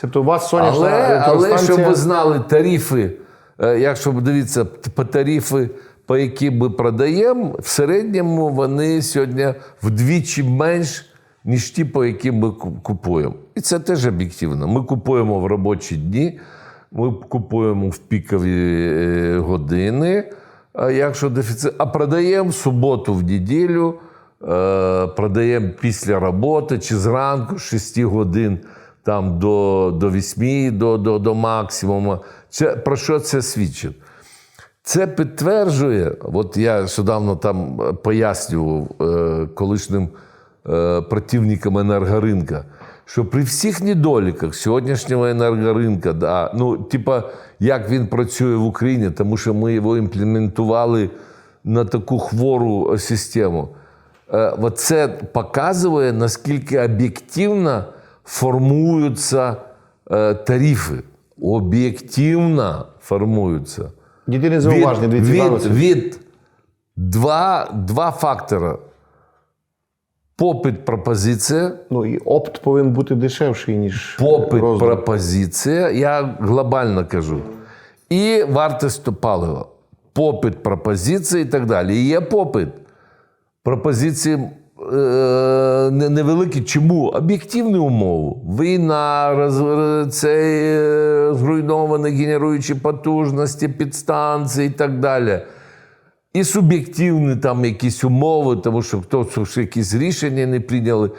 Тобто у вас сонячна Але, але щоб ви знали тарифи, е, якщо ви дивіться по тарифи, по яким ми продаємо, в середньому вони сьогодні вдвічі менш, ніж ті, по яким ми купуємо. І це теж об'єктивно. Ми купуємо в робочі дні, ми купуємо в пікові е, години, а якщо дефіцит, а продаємо в суботу, в неділю, е, продаємо після роботи чи зранку з 6 годин там до, до 8, до, до, до максимуму. Це, про що це свідчить? Це підтверджує, от я нещодавно там е, пояснював е, колишнім е, противникам енергоринка, що при всіх недоліках сьогоднішнього енергоринка, да, ну, типа, як він працює в Україні, тому що ми його імплементували на таку хвору систему. Е, це показує, наскільки об'єктивно формуються е, тарифи. Об'єктивно формуються. Єдине зауваження, Іван від, від два, два фактора. Попит, пропозиція. Ну і опт повинен бути дешевший, ніж Попит, роздріб. пропозиція, я глобально кажу. І вартість палива. Попит, пропозиція і так далі. І є попит. Пропозиції е, невеликі. Чому? Об'єктивні умови. Війна, роз, цей, е, зруйновані генеруючі потужності, підстанції і так далі. І суб'єктивні там якісь умови, тому що хтось якісь рішення не прийняли.